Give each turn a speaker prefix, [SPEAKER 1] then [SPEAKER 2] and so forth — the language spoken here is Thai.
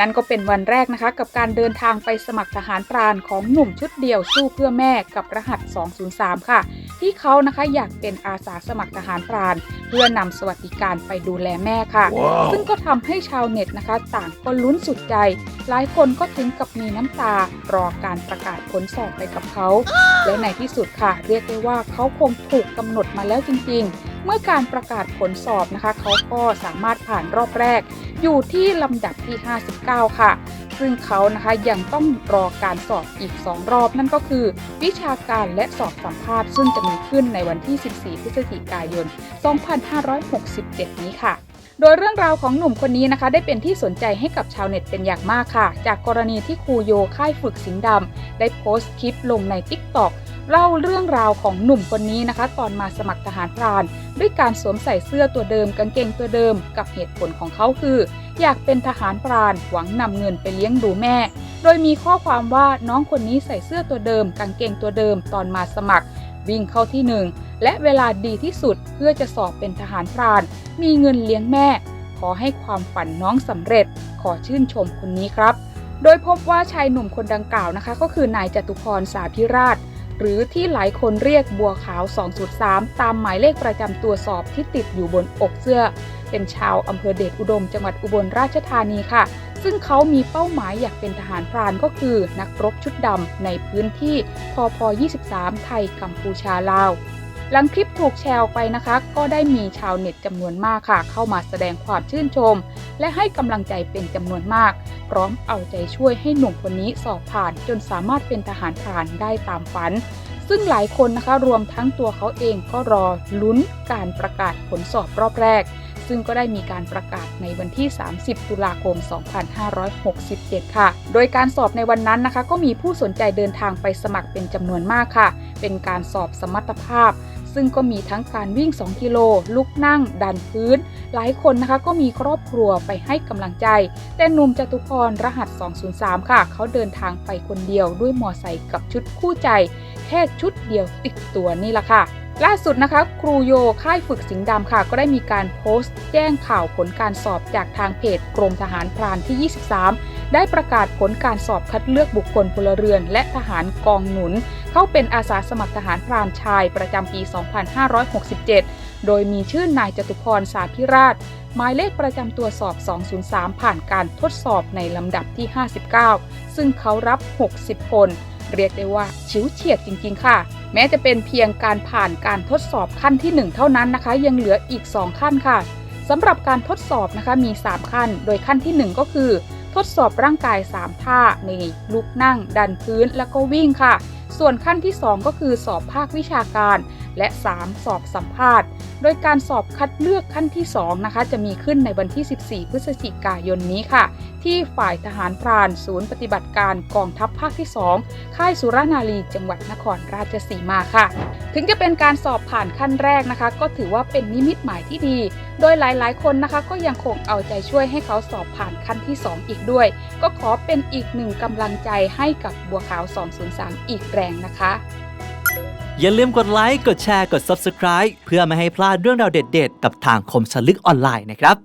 [SPEAKER 1] นั่นก็เป็นวันแรกนะคะ กับการเดินทางไปสมัครทหารพรานของหนุ่มชุดเดียวสู้เพื่อแม่กับรหัส 203 ค่ะ ที่เขานะคะอยากเป็นอาสาสมัครทหารพราน เพื่อนำสวัสดิการไปดูแลแม่ค่ะซึ่งก็ทำให้ชาวเน็ตนะคะ ต่างก็ลุ้นสุดใจ หลายคนก็ถึงกับมีน้ำตารอการประกาศผลสอบไปกับเขา และในที่สุดค่ะ เรียกได้ว่าเขาคงถูกกำหนดมาแล้วจริงๆ เมื่อการประกาศผลสอบนะคะ เขาก็สามารถผ่านรอบแรก อยู่ที่ลำดับที่ 59 ค่ะ ซึ่งเขานะคะยังต้องรอการสอบอีก 2 รอบ นั่นก็คือ วิชาการและสอบสัมภาษณ์ ซึ่งจะมีขึ้นในวันที่ 14 พฤศจิกายน 2567 นี้ค่ะโดยเรื่องราวของหนุ่มคนนี้นะคะ ได้เป็นที่สนใจให้กับชาวเน็ตเป็นอย่างมากค่ะ จากกรณีที่ครูโยค่ายฝึกสิงดำได้โพสต์คลิปลงใน TikTok เล่าเรื่องราวของหนุ่มคนนี้นะคะ ตอนมาสมัครทหารพราน ด้วยการสวมใส่เสื้อตัวเดิมกางเกงตัวเดิม กับเหตุผลของเขาคือ อยากเป็นทหารพรานหวังนำเงินไปเลี้ยงดูแม่ โดยมีข้อความว่าน้องคนนี้ใส่เสื้อตัวเดิม กางเกงตัวเดิม ตอนมาสมัคร วิ่งเข้าที่หนึ่งและเวลาดีที่สุดเพื่อจะสอบเป็นทหารพราน มีเงินเลี้ยงแม่ ขอให้ความฝันน้องสำเร็จ ขอชื่นชมคนนี้ครับ โดยพบว่าชายหนุ่มคนดังกล่าวนะคะ ก็คือนายจตุพรสาพิราช หรือที่หลายคนเรียกบัวขาว 2.3 ตามหมายเลขประจำตัวสอบที่ติดอยู่บนอกเสื้อ เป็นชาวอำเภอเดชอุดม จังหวัดอุบลราชธานีค่ะ ซึ่งเขามีเป้าหมายอยากเป็นทหารพรานก็คือนักรบชุดดำในพื้นที่พพ23 ไทยกัมพูชาลาว หลังคลิปถูกแชร์ออกไปนะคะ ก็ได้มีชาวเน็ตจำนวนมากค่ะ เข้ามาแสดงความชื่นชม และให้กำลังใจเป็นจำนวนมาก พร้อมเอาใจช่วยให้หนุ่มคนนี้สอบผ่าน จนสามารถเป็นทหารผ่านได้ตามฝัน ซึ่งหลายคนนะคะรวมทั้งตัวเขาเองก็รอลุ้นการประกาศผลสอบรอบแรก ซึ่งก็ได้มีการประกาศในวันที่ 30 ตุลาคม 2567 ค่ะ โดยการสอบในวันนั้นนะคะ ก็มีผู้สนใจเดินทางไปสมัครเป็นจำนวนมากค่ะ เป็นการสอบสมรรถภาพ ซึ่งก็มีทั้งการวิ่ง 2 กิโล ลุกนั่ง ดันพื้น หลายคนนะคะก็มีครอบครัวไปให้กำลังใจ แต่หนุ่มจตุพรรหัส 203 ค่ะ เขาเดินทางไปคนเดียวด้วยมอไซค์กับชุดคู่ใจ แค่ชุดเดียวติดตัวนี่แหละค่ะ ล่าสุดนะคะ ครูโยค่ายฝึกสิงห์ดำค่ะ ก็ได้มีการโพสต์ แจ้งข่าวผลการสอบจากทางเพจกรมทหารพรานที่ 23 ได้ประกาศผลการสอบคัดเลือกบุคคลพลเรือน และทหารกองหนุน เข้าเป็นอาสาสมัครทหารพรานชายประจำปี 2567 โดยมีชื่อนายจตุพรสาพิราช หมายเลขประจำตัวสอบ 203 ผ่านการทดสอบในลำดับที่ 59 ซึ่งเขารับ 60 คน เรียกได้ว่าชิวเฉียดจริง ๆ ค่ะ แม้จะเป็นเพียงการผ่านการทดสอบขั้นที่ 1 เท่านั้นนะคะ ยังเหลืออีก 2 ขั้นค่ะสำหรับการทดสอบนะคะมี 3 ขั้น โดยขั้นที่ 1 ก็คือ ทดสอบร่างกาย 3 ท่าในลุกนั่ง ดันพื้นแล้วก็วิ่งค่ะ ส่วนขั้นที่ 2 ก็คือสอบภาควิชาการ และ 3 สอบสัมภาษณ์ โดยการสอบคัดเลือกขั้นที่ 2 นะคะ จะมีขึ้นในวันที่ 14 พฤศจิกายนนี้ค่ะ ที่ฝ่ายทหารพราน ศูนย์ปฏิบัติการกองทัพภาคที่ 2 ค่ายสุรนารีจังหวัดนครราชสีมาค่ะ ถึงจะเป็นการสอบผ่านขั้นแรกนะคะ ก็ถือว่าเป็นนิมิตหมายที่ดี โดยหลายๆ คนนะคะก็ยังคงเอาใจช่วยให้เขาสอบผ่านขั้นที่ 2 อีกด้วย ก็ขอเป็นอีกหนึ่งกำลังใจให้กับบัวขาว 203 อีกแรงนะคะ
[SPEAKER 2] อย่าลืมกดไลค์ กดแชร์ กด Subscribe เพื่อไม่ให้พลาดเรื่องราวเด็ด ๆ กับทางคมสลึกออนไลน์นะครับ